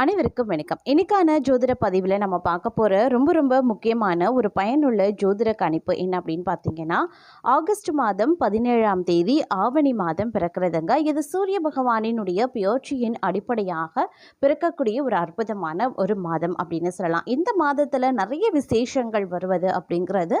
அனைவருக்கும் வணக்கம். இன்னைக்கான ஜோதிட பதிவில் நம்ம பார்க்க போகிற ரொம்ப ரொம்ப முக்கியமான ஒரு பயனுள்ள ஜோதிட கணிப்பு என்ன அப்படின்னு பார்த்தீங்கன்னா ஆகஸ்ட் மாதம் பதினேழாம் தேதி ஆவணி மாதம் பிறக்கிறதுங்க. இது சூரிய பகவானினுடைய பெயர்ச்சியின் அடிப்படையாக பிறக்கக்கூடிய ஒரு அற்புதமான ஒரு மாதம் அப்படின்னு சொல்லலாம். இந்த மாதத்தில் நிறைய விசேஷங்கள் வருவது அப்படிங்கிறது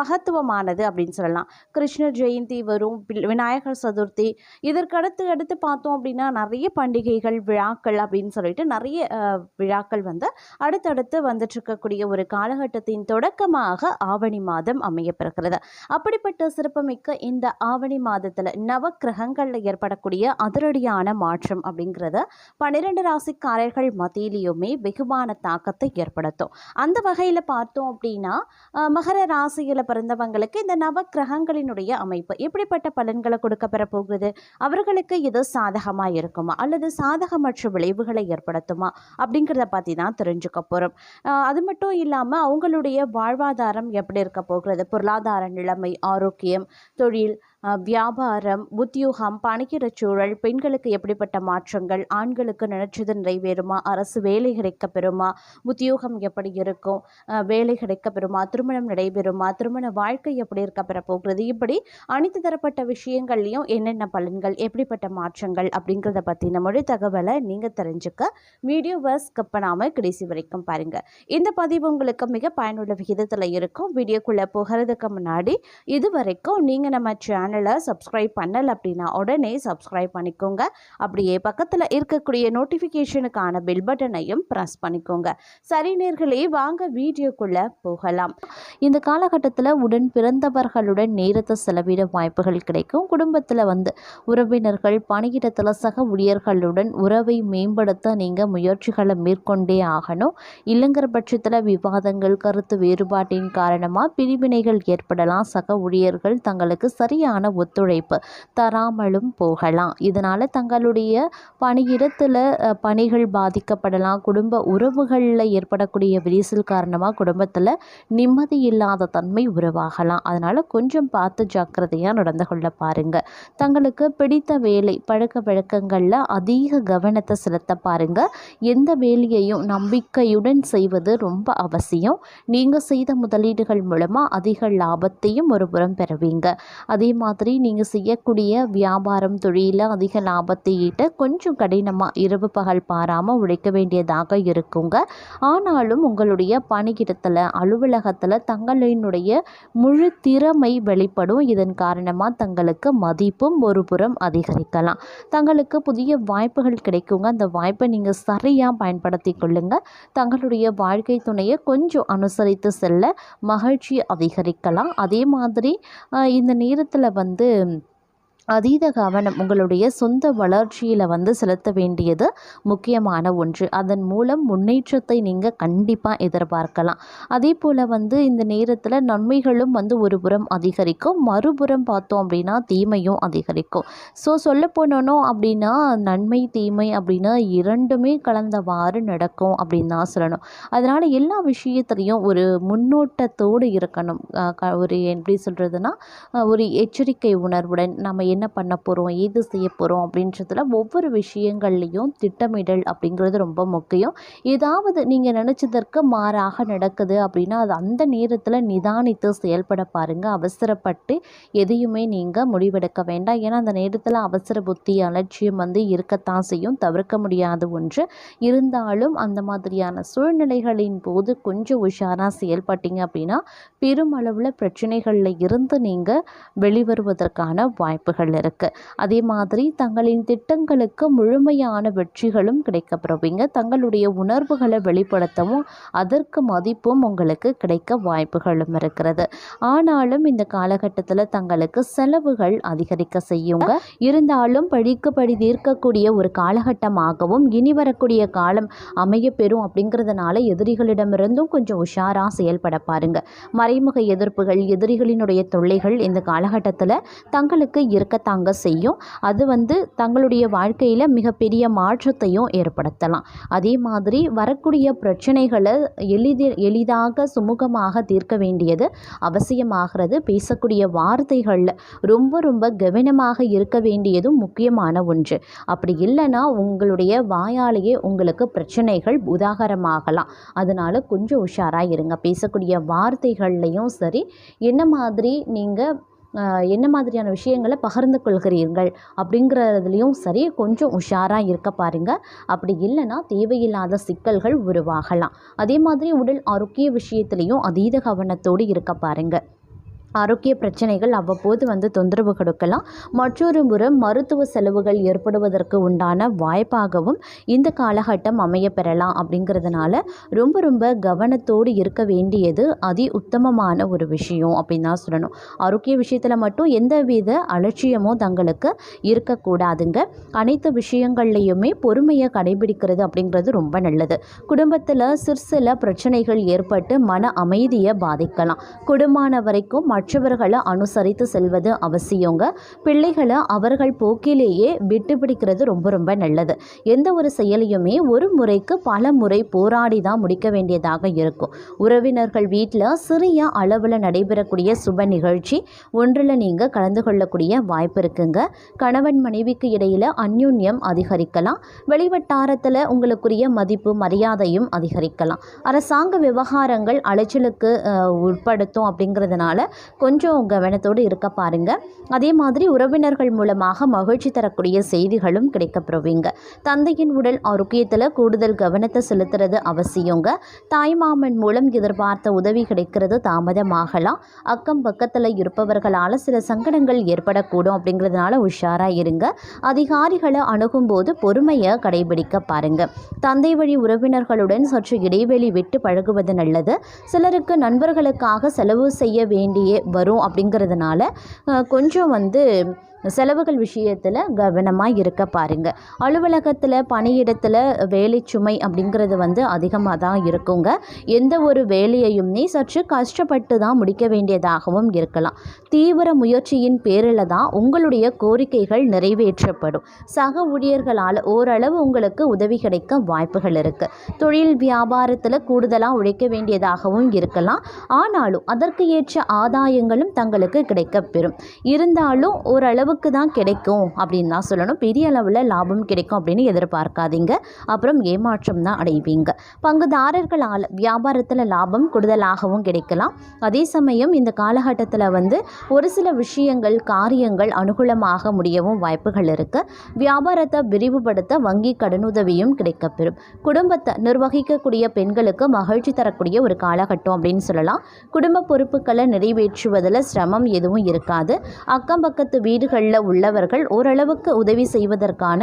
மகத்துவமானது அப்படின்னு சொல்லலாம். கிருஷ்ணர் ஜெயந்தி வரும் விநாயகர் சதுர்த்தி இதற்கு அடுத்து அடுத்து பார்த்தோம் அப்படின்னா நிறைய பண்டிகைகள் விழாக்கள் அப்படின்னு சொல்லிட்டு நிறைய அஹ், விழாக்கள் வந்து அடுத்தடுத்து வந்துட்டு இருக்கக்கூடிய ஒரு காலகட்டத்தின் தொடக்கமாக ஆவணி மாதம் அமையப்பெறுகிறது. அப்படிப்பட்ட சிறப்புமிக்க இந்த ஆவணி மாதத்தில் நவ கிரகங்களில் ஏற்படக்கூடிய அதிரடியான மாற்றம் அப்படிங்கிறது பன்னிரெண்டு ராசிக்காரர்கள் மத்தியிலையுமே வெகுவான தாக்கத்தை ஏற்படுத்தும். அந்த வகையில் பார்த்தோம் அப்படின்னா மகர ராசியில் பிறந்தவங்களுக்கு இந்த நவ கிரகங்களினுடைய அமைப்பு எப்படிப்பட்ட பலன்களை கொடுக்க பெற போகிறது அவர்களுக்கு இது சாதகமாக இருக்குமா? அல்லது சாதகமற்ற விளைவுகளை ஏற்படுத்தும்? அப்படிங்கிறத பற்றி தான் தெரிஞ்சுக்க போகிறோம் அது மட்டும் இல்லாமல் அவங்களுடைய வாழ்வாதாரம் எப்படி இருக்க போகிறது? பொருளாதார நிலைமை ஆரோக்கியம் தொழில் வியாபாரம் உத்தியோகம் பணிக்கிற சூழல் பெண்களுக்கு எப்படிப்பட்ட மாற்றங்கள் ஆண்களுக்கு நினைச்சது நிறைவேறுமா? அரசு வேலை கிடைக்க பெறுமா உத்தியோகம் எப்படி இருக்கும்? வேலை கிடைக்க பெறுமா திருமணம் நடைபெறுமா? திருமண வாழ்க்கை எப்படி இருக்க பெற போகிறது? இப்படி அனைத்து தரப்பட்ட விஷயங்கள்லையும் என்னென்ன பலன்கள் எப்படிப்பட்ட மாற்றங்கள் அப்படிங்கிறத பற்றின மொழி தகவலை நீங்கள் தெரிஞ்சுக்க வீடியோவை ஸ்கிப் பண்ணாமல் கடைசி வரைக்கும் பாருங்கள் இந்த பதிவு உங்களுக்கு மிக பயனுள்ள விகிதத்தில் இருக்கும். வீடியோக்குள்ளே போகிறதுக்கு முன்னாடி இது வரைக்கும் நீங்கள் நம்ம சேனல் சப்ஸ்கிரைப் பண்ணலை அப்படின்னா உடனே சப்ஸ்கிரைப் பண்ணிக்கோங்க. அப்படியே பக்கத்தில் இருக்கக்கூடிய நோட்டிஃபிகேஷனுக்கான பெல் பட்டனையும் ப்ரெஸ் பண்ணிக்கோங்க. சரி நேர்களே வாங்க வீடியோக்குள்ளே போகலாம். இந்த காலகட்டத்தில் உடன் பிறந்தவர்களுடன் நேரத்தை செலவிட வாய்ப்புகள் கிடைக்கும். குடும்பத்தில் வந்து உறவினர்கள் பணியிடத்தில் சக ஊழியர்களுடன் உறவை மேம்படுத்த நீங்கள் முயற்சிகளை மேற்கொண்டே ஆகணும். இல்லைங்கிற பட்சத்தில் விவாதங்கள் கருத்து வேறுபாட்டின் காரணமாக பிரிவினைகள் ஏற்படலாம். சக ஊழியர்கள் தங்களுக்கு சரியான ஒத்துழைப்பு தராமலும் போகலாம். இதனால் தங்களுடைய பணியிடத்தில் பணிகள் பாதிக்கப்படலாம். குடும்ப உறவுகளில் ஏற்படக்கூடிய விரிசல் காரணமாக குடும்பத்தில் நிம்மதி இல்லாத தன்மை உருவாகலாம். அதனால் கொஞ்சம் பார்த்து ஜாக்கிரதையாக நடந்து கொள்ள பாருங்க. தங்களுக்கு பிடித்த வேலை பழக்க வழக்கங்களில் அதிக கவனத்தை செலுத்த பாருங்க. எந்த வேலையையும் நம்பிக்கையுடன் செய்வது ரொம்ப அவசியம். நீங்கள் செய்த முதலீடுகள் மூலமாக அதிக லாபத்தையும் ஒரு புறம் பெறுவீங்க. அதே மாதிரி மாதிரி நீங்கள் செய்யக்கூடிய வியாபாரம் தொழிலில் அதிக லாபத்தை ஈட்ட கொஞ்சம் கடினமாக இரவு பகல் பாராமல் உழைக்க வேண்டியதாக இருக்குங்க. ஆனாலும் உங்களுடைய பணியிடத்தில் அலுவலகத்தில் தங்களினுடைய முழு திறமை வெளிப்படும். இதன் காரணமாக தங்களுக்கு மதிப்பும் ஒரு புறம் அதிகரிக்கலாம். தங்களுக்கு புதிய வாய்ப்புகள் கிடைக்குங்க. அந்த வாய்ப்பை நீங்கள் சரியாக பயன்படுத்தி கொள்ளுங்கள் தங்களுடைய வாழ்க்கை துணையை கொஞ்சம் அனுசரித்து செல்ல மகிழ்ச்சி அதிகரிக்கலாம். அதே மாதிரி இந்த நேரத்தில் வந்து அதீத கவனம் உங்களுடைய சொந்த வளர்ச்சியில் வந்து செலுத்த வேண்டியது முக்கியமான ஒன்று. அதன் மூலம் முன்னேற்றத்தை நீங்கள் கண்டிப்பாக எதிர்பார்க்கலாம். அதே போல் வந்து இந்த நேரத்தில் நன்மைகளும் வந்து ஒரு புறம் அதிகரிக்கும் மறுபுறம் பார்த்தோம் அப்படின்னா தீமையும் அதிகரிக்கும். ஸோ சொல்ல போனோம் அப்படின்னா நன்மை தீமை அப்படின்னா இரண்டுமே கலந்தவாறு நடக்கும் அப்படின்னு தான் சொல்லணும். அதனால் எல்லா விஷயத்துலையும் ஒரு முன்னோட்டத்தோடு இருக்கணும். க- ஒரு எப்படி சொல்கிறதுனா ஒரு எச்சரிக்கை உணர்வுடன் நம்ம என்ன பண்ண போகிறோம் ஏது செய்ய போகிறோம் அப்படின்றதுல ஒவ்வொரு விஷயங்கள்லையும் திட்டமிடல் அப்படிங்கிறது ரொம்ப முக்கியம். ஏதாவது நீங்கள் நினச்சதற்கு மாறாக நடக்குது அப்படின்னா அது அந்த நேரத்தில் நிதானித்து செயல்பட பாருங்கள் அவசரப்பட்டு எதையுமே நீங்கள் முடிவெடுக்க வேண்டாம். ஏன்னா அந்த நேரத்தில் அவசர புத்தி அலட்சியம் வந்து இருக்கத்தான் செய்யும். தவிர்க்க முடியாத ஒன்று. இருந்தாலும் அந்த மாதிரியான சூழ்நிலைகளின் போது கொஞ்சம் உஷாராக செயல்பட்டீங்க அப்படின்னா பெருமளவில் பிரச்சனைகளில் இருந்து நீங்கள் வெளிவருவதற்கான வாய்ப்புகள் இருக்குது அதே மாதிரி தங்களின் திட்டங்களுக்கு முழுமையான வெற்றிகளும் கிடைக்கப்பெறுவீங்க. தங்களுடைய உணர்வுகளை வெளிப்படுத்தவும் அதற்கு மதிப்பும் உங்களுக்கு கிடைக்க வாய்ப்புகளும் இருக்கிறது. ஆனாலும் இந்த காலகட்டத்தில் தங்களுக்கு செலவுகள் அதிகரிக்க செய்யுங்க. இருந்தாலும் படிக்கு படி தீர்க்கக்கூடிய ஒரு காலகட்டமாகவும் இனி வரக்கூடிய காலம் அமையப்பெறும் அப்படிங்கிறதுனால எதிரிகளிடமிருந்தும் கொஞ்சம் உஷாராக செயல்பட பாருங்க. மறைமுக எதிர்ப்புகள் எதிரிகளினுடைய தொல்லைகள் இந்த காலகட்டத்தில் தங்களுக்கு இருக்க இருக்கத்தாங்க செய்யும். அது வந்து தங்களுடைய வாழ்க்கையில் மிகப்பெரிய மாற்றத்தையும் ஏற்படுத்தலாம். அதே மாதிரி வரக்கூடிய பிரச்சனைகளை எளிதில் எளிதாக சுமூகமாக தீர்க்க வேண்டியது அவசியமாகிறது. பேசக்கூடிய வார்த்தைகளில் ரொம்ப ரொம்ப கவனமாக இருக்க வேண்டியதும் முக்கியமான ஒன்று. அப்படி இல்லைன்னா உங்களுடைய வாயாலேயே உங்களுக்கு பிரச்சனைகள் உதாகரமாகலாம். அதனால் கொஞ்சம் உஷாராக இருங்க. பேசக்கூடிய வார்த்தைகள்லையும் சரி என்ன மாதிரி நீங்கள் என்ன மாதிரியான விஷயங்களை பகிர்ந்து கொள்கிறீர்கள் அப்படிங்கிறதுலையும் சரி கொஞ்சம் உஷாராக இருக்க பாருங்கள் அப்படி இல்லைன்னா தேவையில்லாத சிக்கல்கள் உருவாகலாம். அதே மாதிரி உடல் ஆரோக்கிய விஷயத்துலேயும் அதீத கவனத்தோடு இருக்க பாருங்கள் ஆரோக்கிய பிரச்சனைகள் அவ்வப்போது வந்து தொந்தரவு கொடுக்கலாம். மற்றொரு புறம் மருத்துவ செலவுகள் ஏற்படுவதற்கு உண்டான வாய்ப்பாகவும் இந்த காலகட்டம் அமைய பெறலாம் அப்படிங்கிறதுனால ரொம்ப ரொம்ப கவனத்தோடு இருக்க வேண்டியது அதி உத்தமமான ஒரு விஷயம் அப்படின்னு தான் சொல்லணும். ஆரோக்கிய விஷயத்தில் மட்டும் எந்தவித அலட்சியமோ தங்களுக்கு இருக்கக்கூடாதுங்க. அனைத்து விஷயங்கள்லையுமே பொறுமையை கடைபிடிக்கிறது அப்படிங்கிறது ரொம்ப நல்லது. குடும்பத்தில் சிற்சில பிரச்சனைகள் ஏற்பட்டு மன அமைதியை பாதிக்கலாம். குடும்பமான வரைக்கும் மற்றவர்களை அனுசரித்து செல்வது அவசியங்க. பிள்ளைகளை அவர்கள் போக்கிலேயே விட்டு பிடிக்கிறது ரொம்ப ரொம்ப நல்லது. எந்த ஒரு செயலையுமே ஒரு முறைக்கு பல முறை போராடி தான் முடிக்க வேண்டியதாக இருக்கும். உறவினர்கள் வீட்டில் சிறிய அளவில் நடைபெறக்கூடிய சுப நிகழ்ச்சி ஒன்றில் நீங்கள் கலந்து கொள்ளக்கூடிய வாய்ப்பு இருக்குங்க. கணவன் மனைவிக்கு இடையில் அந்யுன்யம் அதிகரிக்கலாம். வெளிவட்டாரத்தில் உங்களுக்குரிய மதிப்பு மரியாதையும் அதிகரிக்கலாம். அரசாங்க விவகாரங்கள் அலைச்சலுக்கு உட்படுத்தும் அப்படிங்கிறதுனால கொஞ்சம் கவனத்தோடு இருக்க பாருங்க. அதே மாதிரி உறவினர்கள் மூலமாக மகிழ்ச்சி தரக்கூடிய செய்திகளும் கிடைக்கப்பெறுவீங்க. தந்தையின் உடல் ஆரோக்கியத்தில் கூடுதல் கவனத்தை செலுத்துறது அவசியங்க. தாய்மாமன் மூலம் எதிர்பார்த்த உதவி கிடைக்கிறது தாமதமாகலாம். அக்கம் பக்கத்தில் இருப்பவர்களால் சில சங்கடங்கள் ஏற்படக்கூடும் அப்படிங்கிறதுனால உஷாராக இருங்க. அதிகாரிகளை அணுகும்போது பொறுமையை கடைபிடிக்க பாருங்க. தந்தை வழி உறவினர்களுடன் சற்று இடைவெளி விட்டு பழகுவது நல்லது. சிலருக்கு நண்பர்களுக்காக செலவு செய்ய வேண்டிய வரும் அப்படிங்கிறதுனால கொஞ்சம் வந்து செலவுகள் விஷயத்தில் கவனமாக இருக்க பாருங்கள் அலுவலகத்தில் பணியிடத்தில் வேலை சுமை அப்படிங்கிறது வந்து அதிகமாக தான் இருக்குங்க. எந்த ஒரு வேலையையுமே சற்று கஷ்டப்பட்டு தான் முடிக்க வேண்டியதாகவும் இருக்கலாம். தீவிர முயற்சியின் பேரில் தான் உங்களுடைய கோரிக்கைகள் நிறைவேற்றப்படும். சக ஊழியர்களால் ஓரளவு உங்களுக்கு உதவி கிடைக்க வாய்ப்புகள் இருக்குது தொழில் வியாபாரத்தில் கூடுதலாக உழைக்க வேண்டியதாகவும் இருக்கலாம். ஆனாலும் அதற்கு ஏற்ற ஆதாயங்களும் தங்களுக்கு கிடைக்கப்பெறும். இருந்தாலும் ஓரளவு அளவுக்கு தான் கிடைக்கும் அப்படின்னு தான் சொல்லணும். பெரிய அளவில் லாபம் கிடைக்கும் அப்படின்னு எதிர்பார்க்காதீங்க. அப்புறம் ஏமாற்றம் தான் அடைவீங்க. பங்குதாரர்களால் வியாபாரத்தில் லாபம் கூடுதலாகவும் கிடைக்கலாம். அதே சமயம் இந்த காலகட்டத்தில் வந்து ஒரு சில விஷயங்கள் காரியங்கள் அனுகூலமாக முடியவும் வாய்ப்புகள் இருக்குது வியாபாரத்தை விரிவுபடுத்த வங்கி கடனுதவியும் கிடைக்கப்பெறும். குடும்பத்தை நிர்வகிக்கக்கூடிய பெண்களுக்கு மகிழ்ச்சி தரக்கூடிய ஒரு காலகட்டம் அப்படின்னு சொல்லலாம். குடும்ப பொறுப்புகளை நிறைவேற்றுவதில் சிரமம் எதுவும் இருக்காது. அக்கம் பக்கத்து வீடுகள் வீடுகளில் உள்ளவர்கள் ஓரளவுக்கு உதவி செய்வதற்கான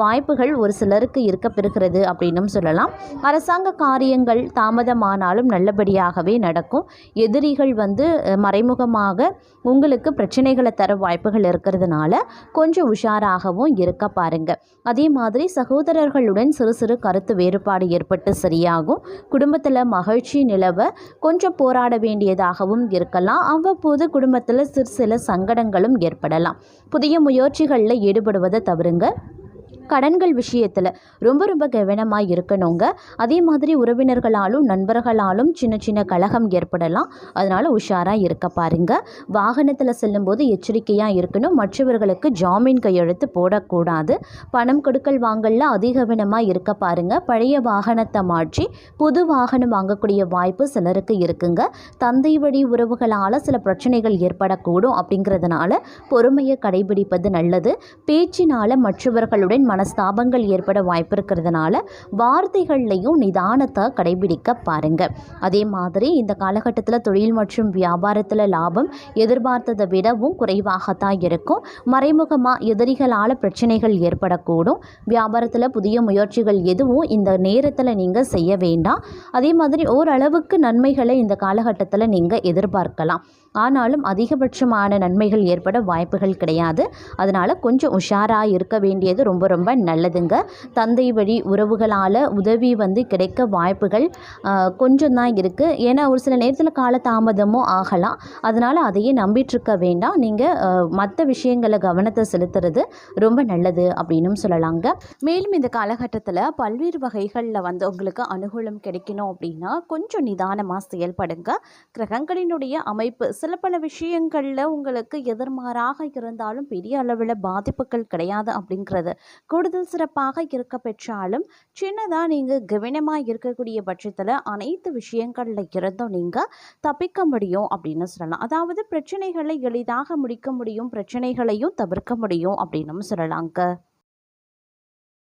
வாய்ப்புகள் ஒரு சிலருக்கு இருக்க பெறுகிறது அப்படின்னும் சொல்லலாம். அரசாங்க காரியங்கள் தாமதமானாலும் நல்லபடியாகவே நடக்கும். எதிரிகள் வந்து மறைமுகமாக உங்களுக்கு பிரச்சனைகளை தர வாய்ப்புகள் இருக்கிறதுனால கொஞ்சம் உஷாராகவும் இருக்க பாருங்க. அதே மாதிரி சகோதரர்களுடன் சிறு சிறு கருத்து வேறுபாடு ஏற்பட்டு சரியாகும். குடும்பத்தில் மகிழ்ச்சி நிலவ கொஞ்சம் போராட வேண்டியதாகவும் இருக்கலாம். அவ்வப்போது குடும்பத்தில் சிறு சில சங்கடங்களும் ஏற்படலாம். புதிய முயற்சிகளில் ஈடுபடுவதை தவிருங்க. கடன்கள் விஷயத்தில் ரொம்ப ரொம்ப கவனமாக இருக்கணுங்க. அதே மாதிரி உறவினர்களாலும் நண்பர்களாலும் சின்ன சின்ன கழகம் ஏற்படலாம். அதனால் உஷாராக இருக்க பாருங்க. வாகனத்தில் செல்லும்போது எச்சரிக்கையாக இருக்கணும். மற்றவர்களுக்கு ஜாமீன் கையெழுத்து போடக்கூடாது. பணம் கொடுக்கல் வாங்கல அதிக கவனமாக இருக்க பாருங்கள் பழைய வாகனத்தை மாற்றி புது வாகனம் வாங்கக்கூடிய வாய்ப்பு சிலருக்கு இருக்குங்க. தந்தை வழி உறவுகளால் சில பிரச்சனைகள் ஏற்படக்கூடும். அப்படிங்கிறதுனால பொறுமையை கடைபிடிப்பது நல்லது. பேச்சினால் மற்றவர்களுடன் மனஸ்தாபங்கள் ஏற்பட வாய்ப்பு இருக்கிறதுனால வார்த்தைகள்லையும் நிதானத்தை கடைபிடிக்க பாருங்க. அதே மாதிரி இந்த காலகட்டத்தில் தொழில் மற்றும் வியாபாரத்தில் லாபம் எதிர்பார்த்ததை விடவும் குறைவாகத்தான் இருக்கும். மறைமுகமாக எதிரிகளால் பிரச்சனைகள் ஏற்படக்கூடும். வியாபாரத்தில் புதிய முயற்சிகள் எதுவும் இந்த நேரத்தில் நீங்கள் செய்ய வேண்டாம். அதே மாதிரி ஓரளவுக்கு நன்மைகளை இந்த காலகட்டத்தில் நீங்கள் எதிர்பார்க்கலாம். ஆனாலும் அதிகபட்சமான நன்மைகள் ஏற்பட வாய்ப்புகள் கிடையாது. அதனால் கொஞ்சம் உஷாராக இருக்க வேண்டியது ரொம்ப ரொம்ப ரொம்ப நல்லதுங்க. தந்தை வழி உறவுகளால் உதவி வந்து கிடைக்க வாய்ப்புகள் கொஞ்சம் தான் இருக்குது ஏன்னா ஒரு சில நேரத்தில் காலதாமதமும் ஆகலாம். அதனால் அதையே நம்பிட்டுருக்க வேண்டாம். நீங்கள் மற்ற விஷயங்களை கவனத்தை செலுத்துறது ரொம்ப நல்லது அப்படின்னும் சொல்லலாங்க. மேலும் இந்த காலகட்டத்தில் பல்வேறு வகைகளில் வந்து உங்களுக்கு அனுகூலம் கிடைக்கணும் அப்படின்னா கொஞ்சம் நிதானமாக செயல்படுங்க. கிரகங்களினுடைய அமைப்பு சில பல விஷயங்களில் உங்களுக்கு எதிர்மாறாக இருந்தாலும் பெரிய அளவில் பாதிப்புகள் கிடையாது அப்படிங்கிறது கூடுதல் சிறப்பாக இருக்க பெற்றாலும் சின்னதாக நீங்கள் கவனமாக இருக்கக்கூடிய பட்சத்தில் அனைத்து விஷயங்களில் இருந்தும் நீங்கள் தப்பிக்க முடியும் அப்படின்னு சொல்லலாம். அதாவது பிரச்சனைகளை எளிதாக முடிக்க முடியும் பிரச்சனைகளையும் தவிர்க்க முடியும் அப்படின்னு சொல்லலாங்க